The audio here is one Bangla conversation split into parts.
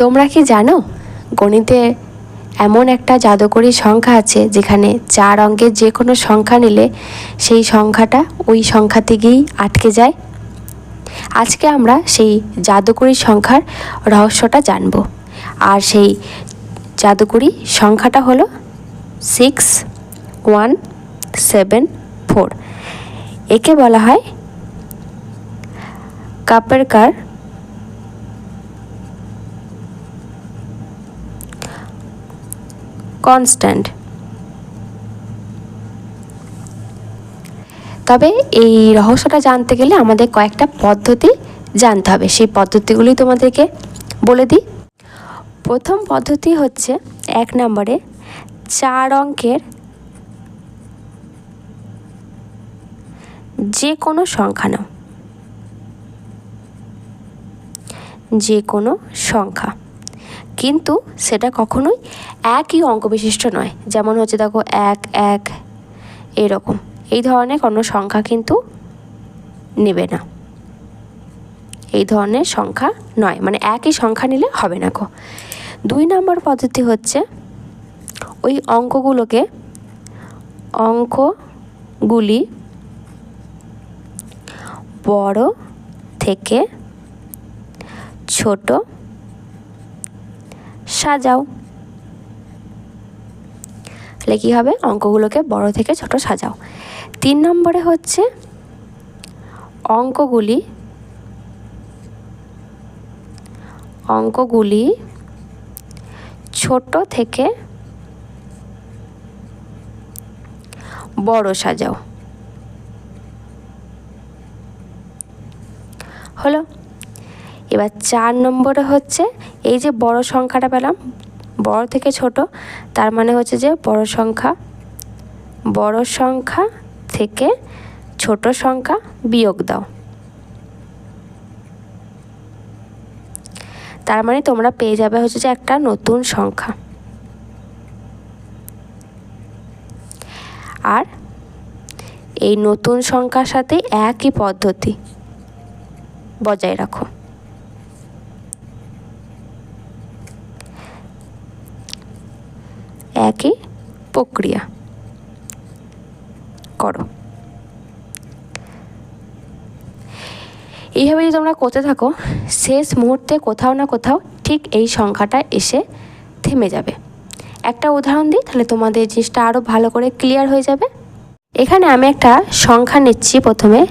তোমরা কি জানো? গণিতে এমন একটা জাদুকরী সংখ্যা আছে, যেখানে চার অঙ্কের যে কোনো সংখ্যা নিলে সেই সংখ্যাটা ওই সংখ্যাতে গিয়েই আটকে যায়। আজকে আমরা সেই জাদুকরী সংখ্যার রহস্যটা জানব। আর সেই জাদুকরী সংখ্যাটা হলো সিক্স, ওয়ান, সেভেন, ফোর। একে বলা হয় কাপের কার কনস্ট্যান্ট তবে এই রহস্যটা জানতে গেলে আমাদের কয়েকটা পদ্ধতি জানতে হবে। সেই পদ্ধতিগুলি তোমাদেরকে বলে দিই। প্রথম পদ্ধতি হচ্ছে এক নম্বরে চার অঙ্কের যে কোনো সংখ্যা নাও। যে কোনো সংখ্যা। কিন্তু সেটা কখনোই একই অঙ্ক বিশিষ্ট নয়। যেমন হচ্ছে দেখো এক এক, এরকম। এই ধরনের কোনো সংখ্যা কিন্তু নেবে না। এই ধরনের সংখ্যা নয়। মানে একই সংখ্যা নিলে হবে না গো। দুই নম্বর পদ্ধতি হচ্ছে ওই অঙ্কগুলোকে অঙ্কগুলি বড় থেকে ছোট সাজাও। তাহলে কী হবে? অঙ্কগুলোকে বড় থেকে ছোট সাজাও। তিন নম্বরে হচ্ছে অঙ্কগুলি অঙ্কগুলি ছোট থেকে বড় সাজাও। হলো? এবার চার নম্বরে হচ্ছে এই যে বড় সংখ্যাটা পেলাম, বড় থেকে ছোট, তার মানে হচ্ছে যে বড় সংখ্যা বড় সংখ্যা থেকে ছোট সংখ্যা বিয়োগ দাও। তার মানে তোমরা পেয়ে যাবে হচ্ছে যে একটা নতুন সংখ্যা। আর এই নতুন সংখ্যার সাথে একই পদ্ধতি বজায় রাখো। একই প্রক্রিয়া। করো। এইভাবে যদি তোমরা করতে থাকো, শেষ মুহূর্তে কোথাও না কোথাও ঠিক এই সংখ্যাটা এসে থেমে যাবে। একটা উদাহরণ দিই, তাহলে তোমাদের জিনিসটা আরও ভালো করে ক্লিয়ার হয়ে যাবে। এখানে আমি একটা সংখ্যা নিচ্ছি প্রথমে।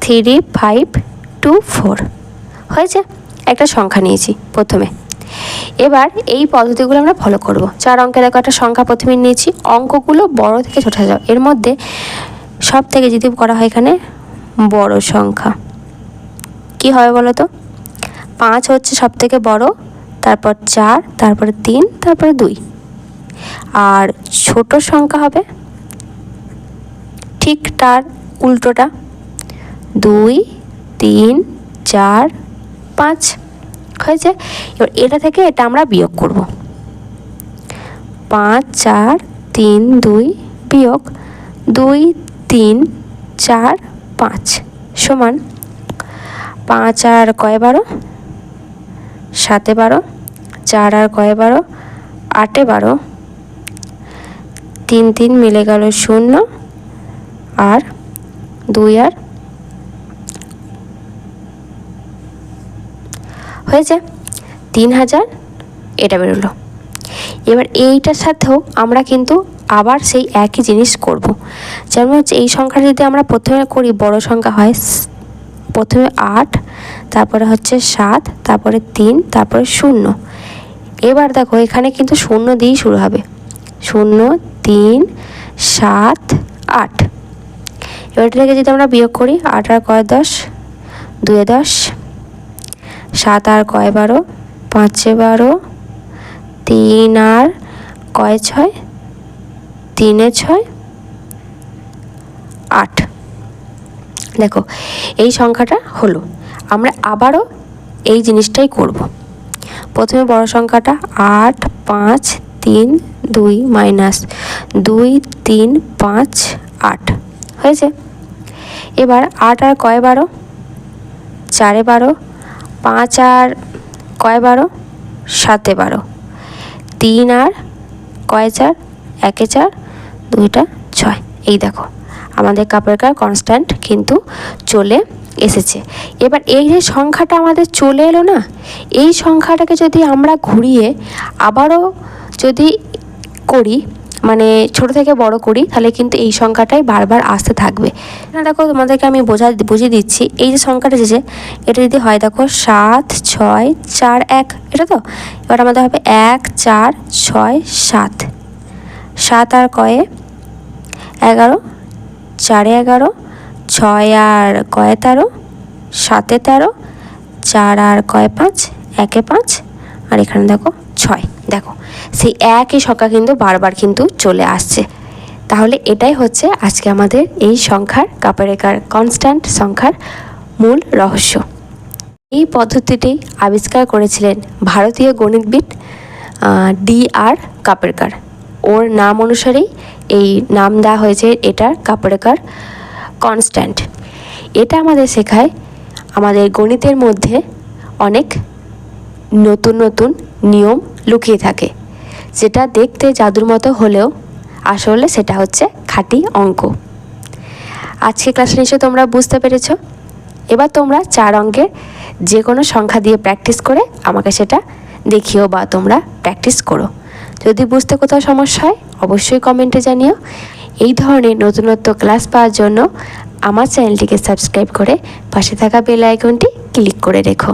থ্রি ফাইভ টু ফোর হয়েছে? একটা সংখ্যা নিয়েছি প্রথমে। এবার এই পদ্ধতিগুলো আমরা ফলো করব। চার অঙ্কের দেখো একটা সংখ্যা প্রথমে নিয়েছি, অঙ্কগুলো বড় থেকে ছোট যাও এর মধ্যে সব থেকে যদি করা হয় এখানে বড় সংখ্যা। কি হবে বলো তো পাঁচ হচ্ছে সব থেকে বড়, তারপর চার, তারপরে তিন, তারপরে দুই। আর ছোট সংখ্যা হবে ঠিক তার উল্টোটা। দুই, তিন, চার, পাঁচ। হয়েছে। এবার এটা থেকে এটা আমরা বিয়োগ করব। পাঁচ, চার, তিন, দুই বিয়োগ দুই, তিন, চার, পাঁচ সমান পাঁচ আর কয় বারো? সাতে বারো। চার আর কয় বারো? আটে বারো। তিন তিন মিলে গেল শূন্য। আর দুই আর হয়েছে? তিন হাজার, এটা বেরোলো। এবার এইটার সাথেও আমরা কিন্তু আবার সেই একই জিনিস করব। যেমন হচ্ছে এই সংখ্যাটা যদি আমরা প্রথমে করি, বড় সংখ্যা হয় প্রথমে আট, তারপরে হচ্ছে সাত, তারপরে তিন, তারপরে শূন্য। এবার দেখো, এখানে কিন্তু শূন্য দিয়েই শুরু হবে। শূন্য, তিন, সাত, আট। এবার থেকে যদি আমরা বিয়োগ করি আট আর কয় দশ? দুয়ে দশ। সাত আর কয় বারো? পাঁচে বারো। তিন আর কয় ছয়? তিনে ছয়? আট। দেখো, এই সংখ্যাটা হলো। আমরা আবারও এই জিনিসটাই করব। প্রথমে বড় সংখ্যাটা আট, পাঁচ, তিন, দুই মাইনাস দুই, তিন, পাঁচ, আট। হয়েছে? এবার আট আর কয় বারো? চারে বারো। পাঁচ আর কয় বারো? সাতে বারো। তিন আর কয় চার? একে চার, দুইটা ছয়। এই দেখো, আমাদের কাপের কার কনস্ট্যান্ট কিন্তু চলে এসেছে। এবার এই যে সংখ্যাটা আমাদের চলে এলো না, এই সংখ্যাটাকে যদি আমরা ঘুরিয়ে আবারও যদি করি মানে ছোট থেকে বড় করি, তাহলে কিন্তু এই সংখ্যাটাই বারবার আসতে থাকবে। না দেখো তোমাদেরকে আমি বোঝা, বুঝিয়ে দিচ্ছি, এই যে সংখ্যাটা এসেছে এটা যদি হয় দেখো সাত, ছয়, চার, এক, এটা তো? এবার আমাদের হবে এক, চার, ছয়, সাত। সাত আর কয়ে এগারো, চারে এগারো, ছয় আর কয়ে তেরো, সাতে তেরো, চার আর কয়ে পাঁচ, একে পাঁচ, আর এখানে দেখো ছয়। দেখো, সেই একই সংখ্যা কিন্তু বারবার কিন্তু চলে আসছে। তাহলে এটাই হচ্ছে আজকে আমাদের এই সংখ্যার কাপারেকার কনস্ট্যান্ট সংখ্যার মূল রহস্য। এই পদ্ধতিটি আবিষ্কার করেছিলেন ভারতীয় গণিতবিদ ডি আর কাপেরকার। ওর নাম অনুসারেই এই নাম দেওয়া হয়েছে এটার কাপড়েকার কনস্ট্যান্ট এটা আমাদের শেখায় আমাদের গণিতের মধ্যে অনেক নতুন নতুন নিয়ম লুকিয়ে থাকে। যেটা দেখতে জাদুর মতো হলেও আসলে সেটা হচ্ছে খাঁটি অঙ্ক। আজকে ক্লাস নিশ্চয় তোমরা বুঝতে পেরেছ। এবার তোমরা চার অঙ্কের যে কোনো সংখ্যা দিয়ে প্র্যাকটিস করে আমাকে সেটা দেখিও বা তোমরা প্র্যাকটিস করো। যদি বুঝতে কোথাও সমস্যা হয়, অবশ্যই কমেন্টে জানিও। এই ধরনের নতুনত্ব ক্লাস পাওয়ার জন্য আমার চ্যানেলটিকে সাবস্ক্রাইব করে পাশে থাকা বেল আইকনটি ক্লিক করে রেখো।